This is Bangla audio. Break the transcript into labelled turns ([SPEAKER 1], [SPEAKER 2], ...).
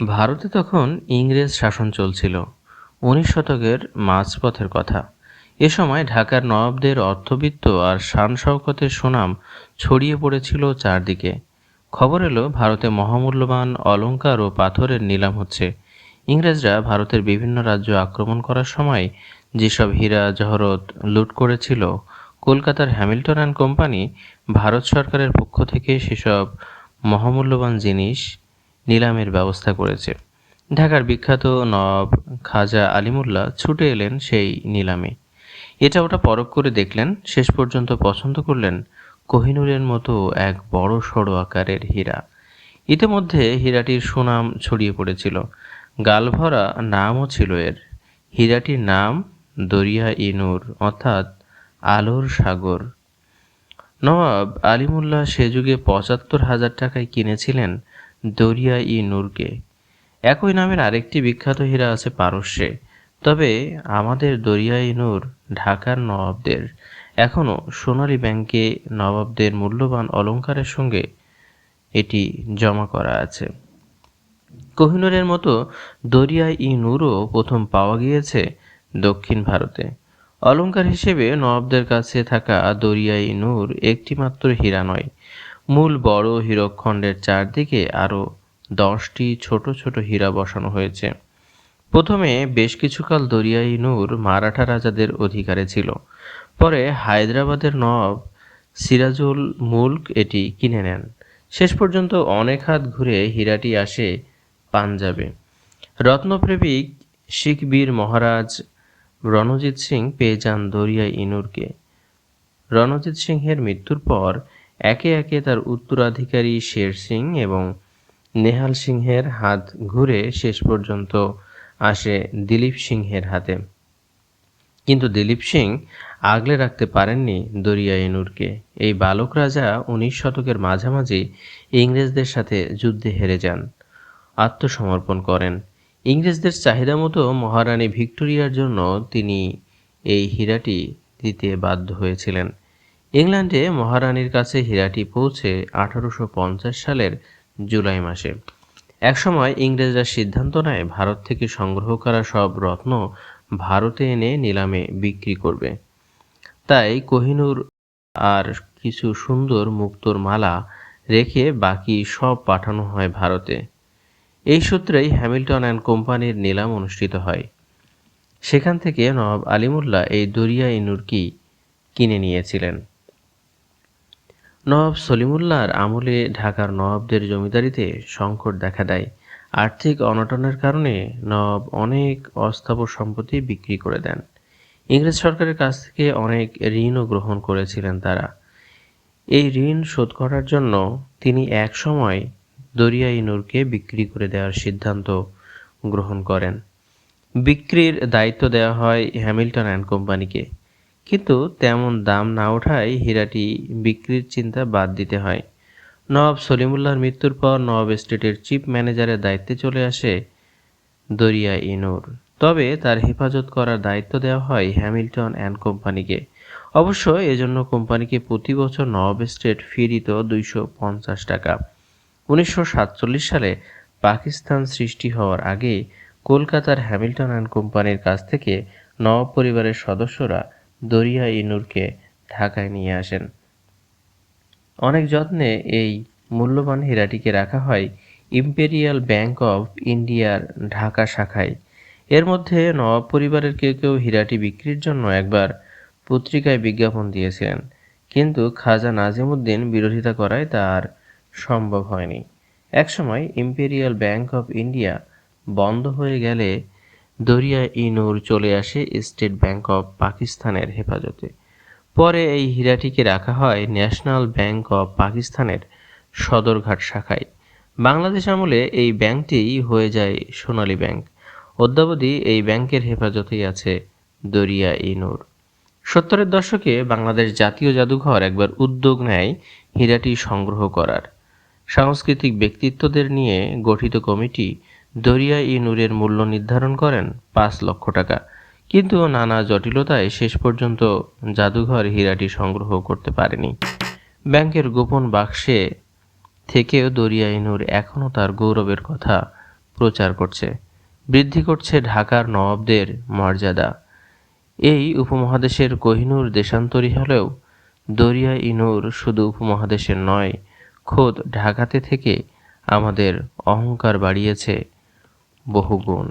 [SPEAKER 1] ভারতে তখন ইংরেজ শাসন চলছিল, উনিশ শতকের মাঝপথের কথা। এ সময় ঢাকার নবাবদের অর্থবিত্ত আর শান শওকতের সুনাম ছড়িয়ে পড়েছিল চারদিকে। খবর এলো, ভারতে মহামূল্যবান অলংকার ও পাথরের নিলাম হচ্ছে। ইংরেজরা ভারতের বিভিন্ন রাজ্য আক্রমণ করার সময় যেসব হীরা, জহরত লুট করেছিল, কলকাতার হ্যামিল্টন অ্যান্ড কোম্পানি, ভারত সরকারের পক্ষ থেকে সেসব মহামূল্যবান জিনিস নিলামের ব্যবস্থা করেছে। ঢাকার বিখ্যাত নবাব খাজা আলিমুল্লাহ ছুটে এলেন সেই নিলামে। এটা ওটা পরখ করে দেখলেন, শেষ পর্যন্ত পছন্দ করলেন কোহিনুরের মতো এক বড় সড়ো আকারের হীরা। ইতিমধ্যে হীরাটির সুনাম ছড়িয়ে পড়েছিল। গালভরা নামও ছিল এর। হীরাটির নাম দরিয়া ইনুর অর্থাৎ আলোর সাগর। নবাব আলিমুল্লাহ সে যুগে পঁচাত্তর হাজার টাকায় কিনেছিলেন দরিয়া ই নূরকে। একই নামের আরেকটি বিখ্যাত হীরা আছে পারস্যে। তবে আমাদের দরিয়া ই নূর ঢাকার নবাবদের। এখনও সোনালী ব্যাংকে নবাবদের মূল্যবান অলংকারের সঙ্গে এটি জমা করা আছে। কোহিনুরের মতো দরিয়া ই নূরও প্রথম পাওয়া গিয়েছে দক্ষিণ ভারতে। অলঙ্কার হিসেবে নবাবদের কাছে থাকা দরিয়াই নূর একটিমাত্র হীরা নয়। মূল বড় হীরকখণ্ডের চারদিকে আরও দশটি ছোট ছোট হীরা বসানো হয়েছে। প্রথমে বেশ কিছুকাল দরিয়াই নূর মারাঠা রাজাদের অধিকারে ছিল। পরে হায়দ্রাবাদের নবাব সিরাজুল মুল্ক এটি কিনে নেন। শেষ পর্যন্ত অনেক হাত ঘুরে হীরাটি আসে পাঞ্জাবে। রত্নপ্রেমিক শিখবীর মহারাজ রণজিৎ সিং পেয়ে যান দরিয়া ইনুরকে রণজিৎ সিংহের মৃত্যুর পর একে একে তার উত্তরাধিকারী শের সিং এবং নেহাল সিংহের হাত ঘুরে শেষ পর্যন্ত আসে দিলীপ সিংহের হাতে। কিন্তু দিলীপ সিং আগলে রাখতে পারেননি দরিয়া ইনুরকে এই বালক রাজা উনিশ শতকের মাঝামাঝি ইংরেজদের সাথে যুদ্ধে হেরে যান, আত্মসমর্পণ করেন। ইংরেজদের চাহিদা মতো মহারানী ভিক্টোরিয়ার জন্য তিনি এই হীরাটি দিতে বাধ্য হয়েছিলেন। ইংল্যান্ডে মহারানীর কাছে হীরাটি পৌঁছে আঠারোশো পঞ্চাশ সালের জুলাই মাসে। একসময় ইংরেজরা সিদ্ধান্ত নেয়, ভারত থেকে সংগ্রহ করা সব রত্ন ভারতে এনে নিলামে বিক্রি করবে। তাই কোহিনুর আর কিছু সুন্দর মুক্তোর মালা রেখে বাকি সব পাঠানো হয় ভারতে। এই সূত্রেই হ্যামিল্টন অ্যান্ড কোম্পানির নিলাম অনুষ্ঠিত হয়। সেখান থেকে নবাব আলিমুল্লাহ এই দরিয়া ইনুরকি কিনে নিয়েছিলেন। নবাব সলিমুল্লাহর আমলে ঢাকার নবাবদের জমিদারিতে সংকট দেখা দেয়। আর্থিক অনটনের কারণে নবাব অনেক অস্থাবর সম্পত্তি বিক্রি করে দেন। ইংরেজ সরকারের কাছ থেকে অনেক ঋণও গ্রহণ করেছিলেন তারা। এই ঋণ শোধ করার জন্য তিনি এক সময় দরিয়া ইনুরকে বিক্রি করে দেওয়ার সিদ্ধান্ত গ্রহণ করেন। বিক্রির দায়িত্ব দেওয়া হয় হ্যামিল্টন অ্যান্ড কোম্পানিকে। কিন্তু তেমন দাম না ওঠায় হীরাটি বিক্রির চিন্তা বাদ দিতে হয়। নবাব সলিমুল্লাহর মৃত্যুর পর নবাব স্টেটের চিফ ম্যানেজারের দায়িত্বে চলে আসে দরিয়া ইনুর তবে তার হেফাজত করার দায়িত্ব দেওয়া হয় হ্যামিল্টন অ্যান্ড কোম্পানিকে। অবশ্য এজন্য কোম্পানিকে প্রতি বছর নবাব স্টেট ফি দিত দুইশো পঞ্চাশ টাকা। উনিশশো সাতচল্লিশ সালে পাকিস্তান সৃষ্টি হওয়ার আগে কলকাতার হ্যামিল্টন অ্যান্ড কোম্পানির কাছ থেকে নবাব পরিবারের সদস্যরা দরিয়া ইনুরকে ঢাকায় নিয়ে আসেন। অনেক যত্নে এই মূল্যবান হীরাটিকে রাখা হয় ইম্পেরিয়াল ব্যাংক অফ ইন্ডিয়ার ঢাকা শাখায়। এর মধ্যে নবাব পরিবারের কেউ কেউ হীরাটি বিক্রির জন্য একবার পত্রিকায় বিজ্ঞাপন দিয়েছিলেন, কিন্তু খাজা নাজিমুদ্দিন বিরোধিতা করায় তার সম্ভব হয়নি। একসময় ইম্পেরিয়াল ব্যাংক অফ ইন্ডিয়া বন্ধ হয়ে গেলে দরিয়া ইনুর চলে আসে স্টেট ব্যাংক অফ পাকিস্তানের হেফাজতে। পরে এই হীরাটিকে রাখা হয় ন্যাশনাল ব্যাংক অফ পাকিস্তানের সদরঘাট শাখায়। বাংলাদেশ আমলে এই ব্যাংকটি হয়ে যায় সোনালী ব্যাংক। অদ্যাবধি এই ব্যাংকের হেফাজতেই আছে দরিয়া ইনুর সত্তরের দশকে বাংলাদেশ জাতীয় জাদুঘর একবার উদ্যোগ নেয় হীরাটি সংগ্রহ করার। সাংস্কৃতিক ব্যক্তিত্বদের নিয়ে গঠিত কমিটি দরিয়া ই নূরের মূল্য নির্ধারণ করেন পাঁচ লক্ষ টাকা। কিন্তু নানা জটিলতায় শেষ পর্যন্ত জাদুঘর হীরাটি সংগ্রহ করতে পারেনি। ব্যাংকের গোপন বাক্সে থেকেও দরিয়া ইনুর এখনও তার গৌরবের কথা প্রচার করছে। বৃদ্ধি করছে ঢাকার নবাবদের মর্যাদা। এই উপমহাদেশের কহিনুর দেশান্তরী হলেও দরিয়া ইনুর শুধু উপমহাদেশের নয়, খোদ ঢাকাতে থেকে আমাদের অহংকার বাড়িয়েছে বহুগুণ।